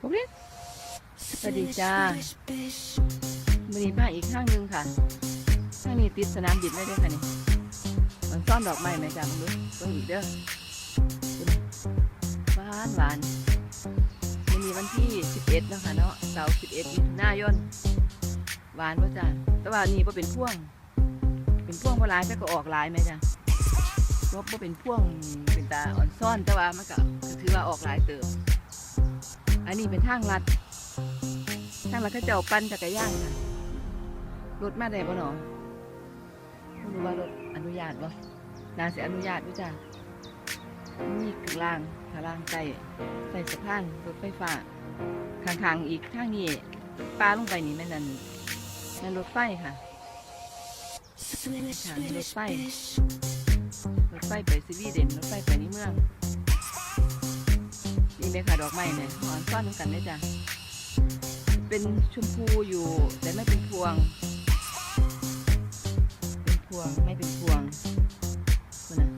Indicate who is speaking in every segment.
Speaker 1: พวกนี้สวัสดีจ้ามือนี้มาอีกข้างหนึงค่ะข้างนี้ติดสนามบินได้ด้วยค่ะนี่มันซ่อนดอกไม้ไหมจ้ามึงดูเบิ่งอีกเด้อหวานหวานมือนี้วันที่ 11นะคะเนาะเสาร์11มิถุนายนหวานป่ะจ้าแต่ว่านี่ป่เป็นพ่วง เป็นพ่วงเพราะลายแต่ก็ออกลายไหมจ้าเพราะว่าเป็นพ่วงเป็นตาอ่อนซ่อนแต่ว่ามันก็ถือว่าออกลายเติม อันนี้เป็นทางลัด ทางลัดเขาเจ้าปั่นจักรยานค่ะรถมาได้บ่หนอไม่รู้ว่ารถอนุญาตบ่นาเสียอนุญาตด้วยจ้ะนี่ข้างล่างข้างล่างใต้ใต้สะพานรถไฟฟ้าข้างๆอีกทางนี้ปลาลงไปนี่แม่นนั่นนั่นรถไฟค่ะ
Speaker 2: ค่ะมีรถไฟ
Speaker 1: รถไฟไปสวีเดนรถไฟไปนี่เมือง นี่ไหมค่ะดอกไม้เนี่ยหอนซ่อนกันได้จ้ะเป็นชมพูอยู่แต่ไม่เป็นพวง เป็นพวงไม่เป็นพวงคุณนะ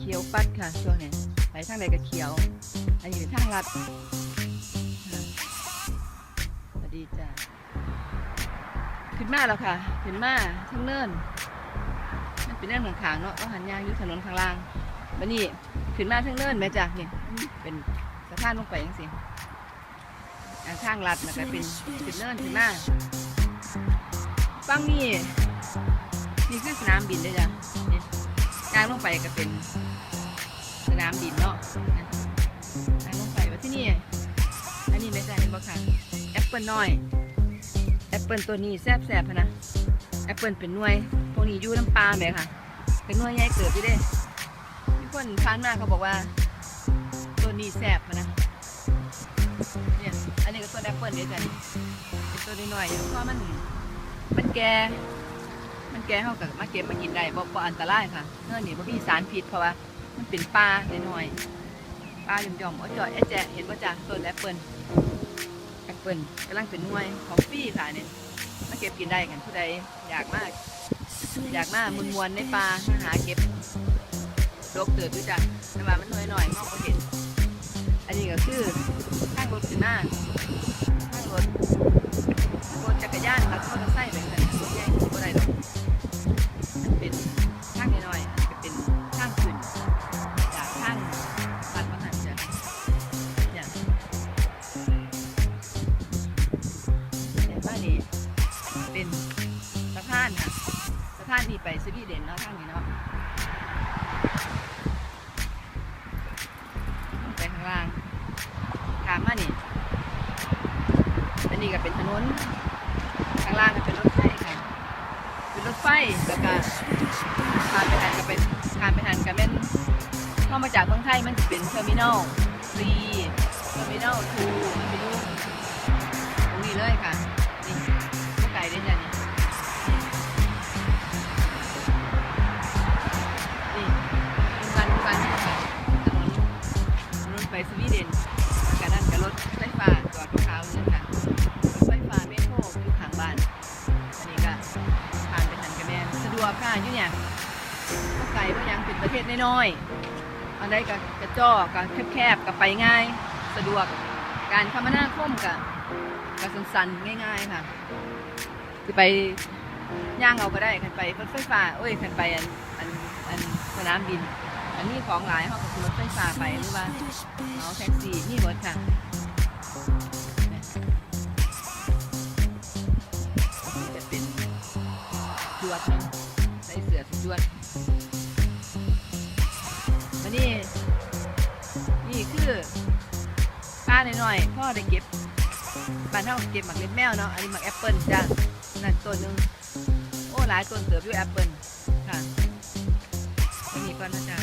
Speaker 1: เขียวปัดค่ะช่วงนี้ไปทางใดก็เขียว อันนี้เป็นทางลัดสวัสดีจ้ะขึ้นมาแล้วค่ะ ขึ้นมาทางเนิน เป็นเรื่องขางเนาะต้องหันยางอยู่ถนนข้างล่างบันนี้ขึ้นมาทางเนินแม่จ้ะเนี่ยเป็นสะพานลงไปยังสิอ่าทางลัดนะก็เป็นขึ้นเนินขึ้นมาฟังนี่นี่คือสนามบินเลยจ้ะนี่ยางลงไปก็เป็นสนามบินเนาะยางลงไปว่าที่นี่อันนี้แม่จ้ะเห็นบ่ค่ะแอปเปิลน้อยแอปเปิลตัวนี้แซ่บๆนะ แอปเปิลเป็นหน่วย พวกนี้ยู่น้ำปลาไหมค่ะ เป็นหน่วยใหญ่เกิดอยู่เด้มีคนผ่านมาเขาบอกว่า ตัวนี้แสบนะเนี่ยอันนี้ก็ตัวแอปเปิลเนี่ยจ้ะนี่เป็นตัวน้อยๆอยู่เพราะมัน มันแก่ มันแก่เขากับมาเก็บมากินได้บ่บ่อันตรายค่ะเนื่อนี่บ่มีสารพิษเพราะว่า มันเป็นปลาเน้อยปลาหย่อมๆเอาจ่อยแอะแจะเห็นว่าจ้ะต้นแอปเปิลแอปเปิลกำลังเป็นหน่วยของฟรีค่ะเนี่ย เก็บกินได้กันผู้ใดอยากมาก อยากมากมุนมวนในป่าหาเก็บลกเติบด้วยจ้ะแต่ว่ามันน้อยหน่อยมองไม่เห็น อันนี้ก็คือข้างรถขึ้นหน้าข้างรถานนี่ไปสวีเดนเนาะทางนี้เนาะไปข้างล่างขามมานี่อันนี้ก็เป็นถนนข้างล่างก็เป็นรถไฟค่ะเป็นรถไฟแล้วก็ผ่านไปหันก็เป็นผ่านไปหันก็เป็นเข้ามาจากเมืองไทยมันจะเป็นเทอร์มินอลซีเทอร์มินอลทูมันไปอยู่ตรงนี้เลยค่ะ สวีเดนกันนั่นกับรถไฟฟ้าจอดขาวๆเลยค่ะรถไฟฟ้าเมโทรอยู่ข้างบ้าน อันนี้ก็ผ่านไปทันกันแม่สะดวกค่ะอยู่เนี่ยก็ไกลเพราะยังเป็นประเทศน้อยๆอันใดก็กระจอกก็แคบๆก็ไปง่าย สะดวกการคมนาคมก็ก็สั้นๆง่าย ๆค่ะจะไปย่างเอาก็ได้คันไปรถไฟฟ้าเอ้ยคันไปอันอันอันสนามบิน อันนี้ของหลายเขาก็คือรถไฟฟ้าไปหรือว่าเอาแท็กซี่นี่หมดค่ะจะเป็นจวดนาะใส่เสื้อจวดมานี่นี่คือป้าหน่อยๆพ่อได้เก็บบ้านเท่าเก็บหมักเล็ดแมวเนาะอันนี้หมักแอปเปิลจ้ะนั่นต้นหนึงโอ้หลายต้นเสืออยู่แอปเปิลค่ะไม่มีก่อนนะจ๊ะ